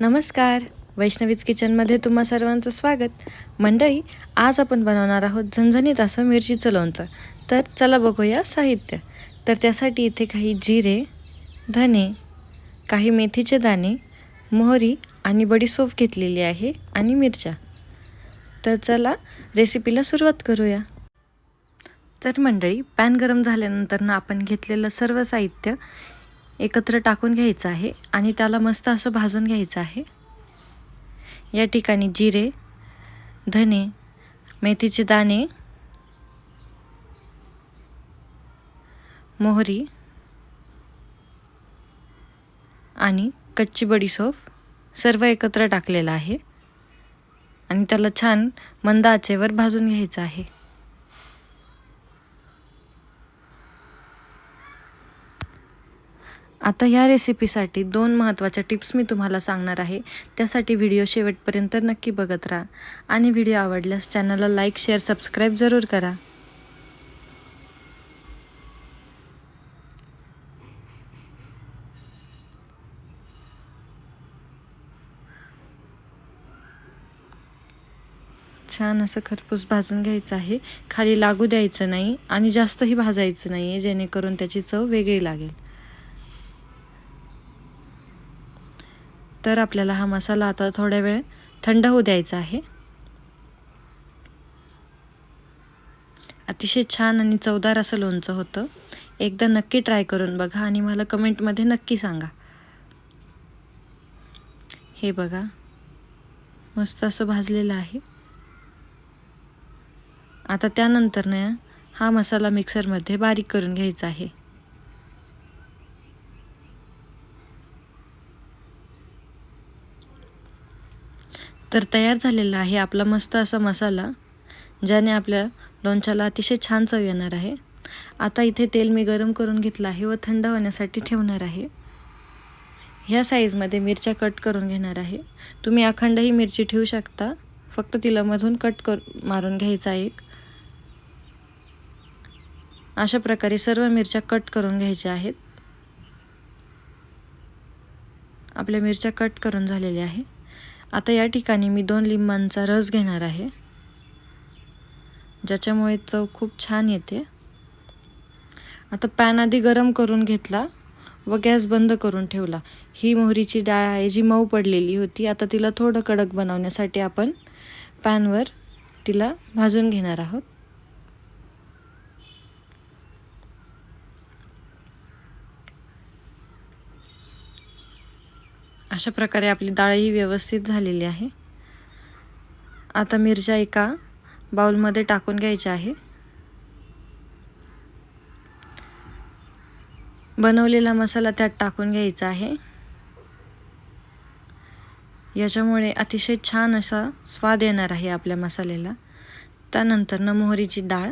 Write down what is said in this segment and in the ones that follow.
नमस्कार. वैष्णवीच किचनमध्ये तुम्हा सर्वांचं स्वागत. मंडळी आज आपण बनवणार आहोत झणझणीत असं मिरचीचं लोणचं तर चला बघूया साहित्य. तर त्यासाठी इथे काही जिरे धने काही मेथीचे दाणे मोहरी आणि बडीसोप घेतलेली आहे आणि मिरच्या. तर चला रेसिपीला सुरुवात करूया. तर मंडळी पॅन गरम झाल्यानंतर ना आपण घेतलेलं सर्व साहित्य एकत्र टाकून घ्यायचं आहे आणि त्याला मस्त असं भाजून घ्यायचं आहे. या ठिकाणी जिरे धने मेथीचे दाणे मोहरी आणि कच्ची बडीसोफ सर्व एकत्र टाकलेलं आहे. आणि त्याला छान मंद आचेवर भाजून घ्यायचं आहे. आता या रेसिपीसाठी दोन महत्त्वाच्या टिप्स मी तुम्हाला सांगणार आहे. त्यासाठी व्हिडिओ शेवटपर्यंत नक्की बघत राहा. आणि व्हिडिओ आवडल्यास चॅनलला लाईक शेअर सबस्क्राईब जरूर करा. छान असं खरपूस भाजून घ्यायचं आहे. खाली लागू द्यायचं नाही आणि जास्तही भाजायचं नाही आहे जेणेकरून त्याची चव वेगळी लागेल. तर आपल्याला हा मसाला आता थोड्या वेळ थंड होऊ द्यायचा आहे. अतिशय छान आणि चवदार असं लोणचं होतं. एकदा नक्की ट्राय करून बघा आणि मला कमेंटमध्ये नक्की सांगा. हे बघा. मस्त असं भाजलेलं आहे. आता त्यानंतर ना हा मसाला मिक्सरमध्ये बारीक करून घ्यायचा आहे. तर तयार झालेला आहे आपला मस्त असा मसाला ज्याने आपल्या लोणच्याला अतिशय छान चव येणार आहे. आता इथे तेल मी गरम करून घेतलं आहे व थंड होण्यासाठी ठेवणार आहे. ह्या साईजमध्ये मिरच्या कट करून घेणार आहे. तुम्ही अखंड ही मिरची ठेवू शकता. फक्त तिला मधून कट कर मारून घ्यायचा एक. अशा प्रकारे सर्व मिरच्या कट करून घ्यायच्या आहेत. आपल्या मिरच्या कट करून झालेल्या आहे. आता या ठिकाणी मी दोन लिंबांचा रस घेणार आहे. ज्याच्यामुळे चव खूप छान येते. आता पॅन आधी गरम करून घेतला व गॅस बंद करून ठेवला. ही मोहरीची डाळ आहे जी मऊ पडलेली होती. आता तिला थोडं कडक बनवण्यासाठी आपण पॅनवर तिला भाजून घेणार आहोत. अशा प्रकारे आपली डाळही व्यवस्थित झालेली आहे. आता मिरच्या एका बाउलमध्ये टाकून घ्यायच्या आहे. बनवलेला मसाला त्यात टाकून घ्यायचा आहे. याच्यामुळे अतिशय छान असा स्वाद येणार आहे आपल्या मसाल्याला. त्यानंतर न मोहरीची डाळ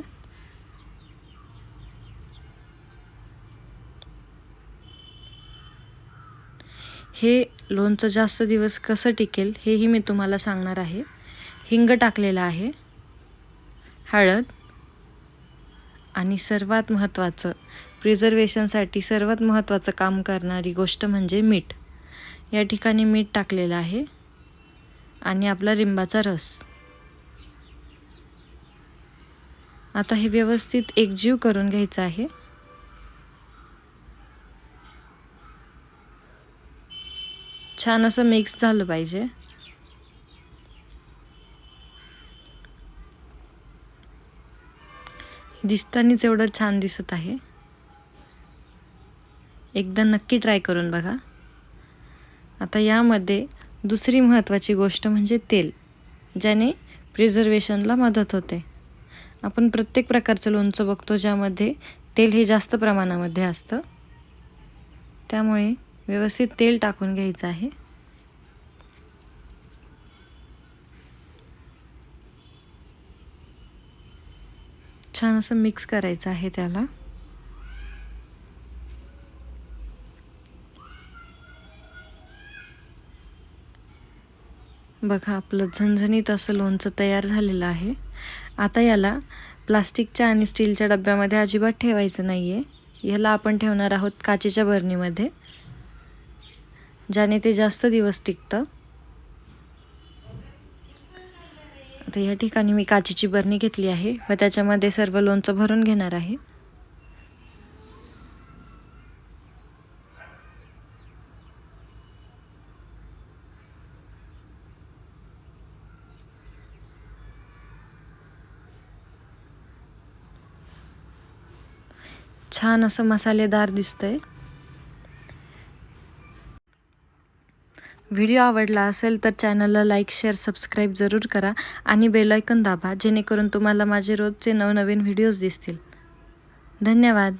हे लोणचं जास्त दिवस कसं टिकेल हेही मी तुम्हाला सांगणार आहे. हिंग टाकलेलं आहे हळद आणि सर्वात महत्त्वाचं प्रिझर्वेशनसाठी सर्वात महत्त्वाचं काम करणारी गोष्ट म्हणजे मीठ. या ठिकाणी मीठ टाकलेलं आहे आणि आपला लिंबाचा रस. आता हे व्यवस्थित एकजीव करून घ्यायचं आहे. छान असं मिक्स झालं पाहिजे. दिसतानीच एवढं छान दिसत आहे. एकदा नक्की ट्राय करून बघा. आता यामध्ये दुसरी महत्त्वाची गोष्ट म्हणजे तेल ज्याने प्रिझर्वेशनला मदत होते. आपण प्रत्येक प्रकारचं लोणचं बघतो ज्यामध्ये तेल हे जास्त प्रमाणामध्ये असतं. त्यामुळे व्यवस्थित तेल टाकून घ्यायचं आहे. छान असं मिक्स करायचं आहे त्याला. बघा आपलं झणझणीत असं लोणचं तयार झालेलं आहे. आता याला प्लास्टिकच्या आणि स्टीलच्या डब्यामध्ये अजिबात ठेवायचं नाही आहे ह्याला आपण ठेवणार आहोत काचेच्या बरणीमध्ये. ज्याने ते जास्त दिवस टिकतं. आता या ठिकाणी मी काचेची बरणी घेतली आहे व त्याच्यामध्ये सर्व लोणचं भरून घेणार आहे. छान असं मसालेदार दिसतंय. व्हिडिओ आवडला असेल तर चॅनलला लाईक शेअर सबस्क्राईब जरूर करा आणि बेलायकन दाबा जेणेकरून तुम्हाला माझे रोजचे नवनवीन व्हिडिओज दिसतील. धन्यवाद.